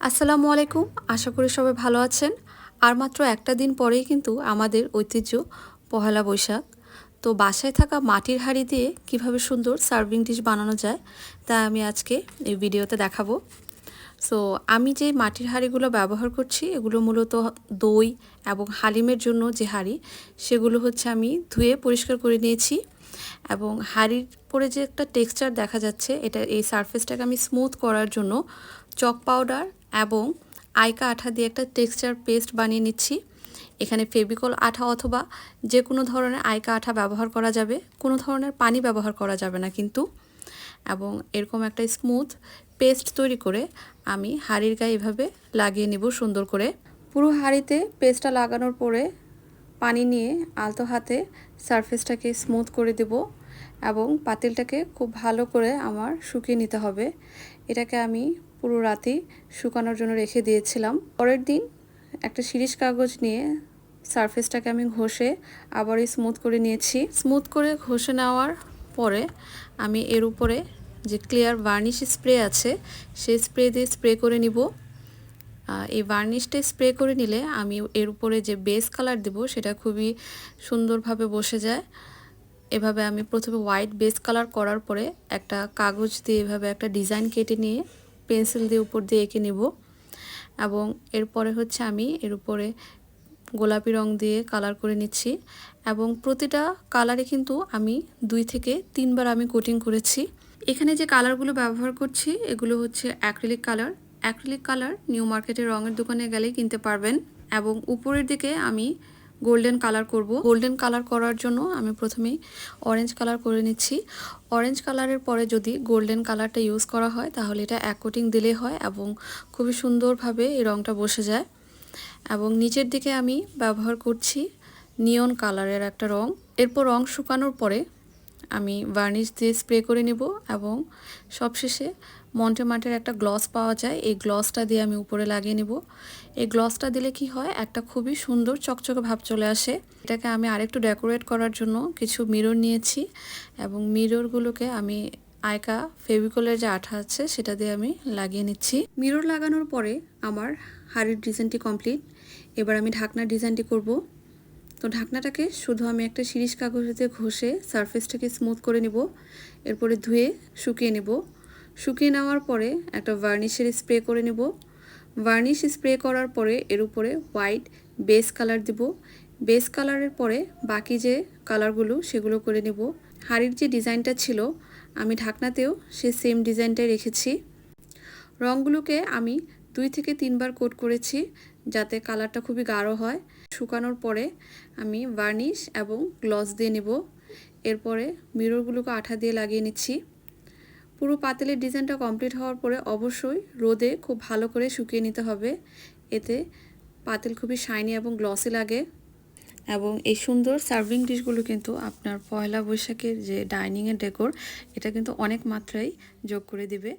আসসালামু আলাইকুম। আশা করি সবাই ভালো আছেন। আর মাত্র একটা দিন পরেই কিন্তু আমাদের ঐতিহ্য পহেলা বৈশাখ। তো বাসায় থাকা মাটির হাঁড়ি দিয়ে কীভাবে সুন্দর সার্ভিং ডিশ বানানো যায়, তা আমি আজকে এই ভিডিওতে দেখাবো। সো আমি যে মাটির হাঁড়িগুলো ব্যবহার করছি, এগুলো মূলত দই এবং হালিমের জন্য যে হাঁড়ি, সেগুলো হচ্ছে আমি ধুয়ে পরিষ্কার করে নিয়েছি। এবং হাঁড়ির পরে যে একটা টেক্সচার দেখা যাচ্ছে, এটা এই সারফেসটাকে আমি স্মুথ করার জন্য চক পাউডার এবং আইকা আঠা দিয়ে একটা টেক্সচার পেস্ট বানিয়ে নিচ্ছি। এখানে ফেবিকল আঠা অথবা যে কোনো ধরনের আইকা আঠা ব্যবহার করা যাবে। কোনো ধরনের পানি ব্যবহার করা যাবে না কিন্তু। এবং এরকম একটা স্মুথ পেস্ট তৈরি করে আমি হাঁড়ির গায়ে এভাবে লাগিয়ে নিব সুন্দর করে। পুরো হাঁড়িতে পেস্টটা লাগানোর পরে পানি নিয়ে আলতো হাতে সারফেসটাকে স্মুথ করে দেব এবং পাতিলটাকে খুব ভালো করে আমার শুকিয়ে নিতে হবে। এটাকে আমি পুরো রাতেই শুকানোর জন্য রেখে দিয়েছিলাম। পরের দিন একটা শিরিষ কাগজ নিয়ে সারফেসটাকে আমি ঘষে আবারই স্মুথ করে নিয়েছি। স্মুথ করে ঘষে নেওয়ার পরে আমি এর উপরে যে ক্লিয়ার ভার্নিশ স্প্রে আছে, সেই স্প্রে দিয়ে স্প্রে করে নিব। এই ভার্নিশটা স্প্রে করে নিলে আমি এর উপরে যে বেস কালার দেব, সেটা খুবই সুন্দরভাবে বসে যায়। এভাবে আমি প্রথমে হোয়াইট বেস কালার করার পরে একটা কাগজ দিয়ে এভাবে একটা ডিজাইন কেটে নিয়ে পেন্সিল দিয়ে উপর দিয়ে এঁকে নেব। এবং এরপরে হচ্ছে আমি এর উপরে গোলাপি রং দিয়ে কালার করে নিচ্ছি। এবং প্রতিটা কালারে কিন্তু আমি দুই থেকে তিনবার আমি কোটিং করেছি। এখানে যে কালারগুলো ব্যবহার করছি, এগুলো হচ্ছে acrylic colour acrylic colour New মার্কেটের রঙের দোকানে গেলেই কিনতে পারবেন। এবং উপরের দিকে আমি গোল্ডেন কালার করব। গোল্ডেন কালার করার জন্য আমি প্রথমেই অরেঞ্জ কালার করে নিচ্ছি। অরেঞ্জ কালারের পরে যদি গোল্ডেন কালারটা ইউজ করা হয়, তাহলে এটা এক কোটিং দিলে হয় এবং খুবই সুন্দরভাবে এই রঙটা বসে যায়। এবং নিচের দিকে আমি ব্যবহার করছি নিয়ন কালারের একটা রং। এরপর রং শুকানোর পরে আমি ভার্নিশ দিয়ে স্প্রে করে নেব এবং সবশেষে মন্টে মাটের একটা গ্লস পাওয়া যায়। এই গ্লসটা দিয়ে আমি উপরে লাগিয়ে নেব। এই গ্লসটা দিলে কি হয়, একটা খুবই সুন্দর চকচকে ভাব চলে আসে। এটাকে আমি আরেকটু ডেকোরেট করার জন্য কিছু মিরর নিয়েছি এবং মিররগুলোকে আমি আয়কা ফেভিকলের যে আঠা আছে, সেটা দিয়ে আমি লাগিয়ে নিচ্ছি। মিরর লাগানোর পরে আমার হাড়ির ডিজাইনটি কমপ্লিট এবার আমি ঢাকনার ডিজাইনটি করব। তো ঢাকনাটাকে শুধু আমি একটা শিরিষ কাগজেতে ঘষে সারফেসটাকে স্মুথ করে নিব। এরপরে ধুয়ে শুকিয়ে নেব। শুকিয়ে নেওয়ার পরে একটা ভার্নিশের স্প্রে করে নেব। ভার্নিশ স্প্রে করার পরে এর উপরে হোয়াইট বেস কালার দেব। বেস কালারের পরে বাকি যে কালারগুলো সেগুলো করে নেব। হাড়ির যে ডিজাইনটা ছিল, আমি ঢাকনাতেও সে সেম ডিজাইনটাই রেখেছি। রঙগুলোকে আমি দুই থেকে তিনবার কোট করেছি। যাতে কালারটা খুবই গাঢ় হয়। শুকানোর পরে আমি ভার্নিশ এবং গ্লস দিয়ে নেব। এরপরে মিররগুলোকে আঠা দিয়ে লাগিয়ে নিচ্ছি। পুরো পাতিলের ডিজাইনটা কমপ্লিট হওয়ার পরে অবশ্যই রোদে খুব ভালো করে শুকিয়ে নিতে হবে। এতে পাতিল খুবই শাইনি এবং গ্লসি লাগে। এবং এই সুন্দর সার্ভিং ডিশগুলো কিন্তু আপনার পয়লা বৈশাখের যে ডাইনিংয়ের ডেকোর এটা কিন্তু অনেক মাত্রায় যোগ করে দিবে।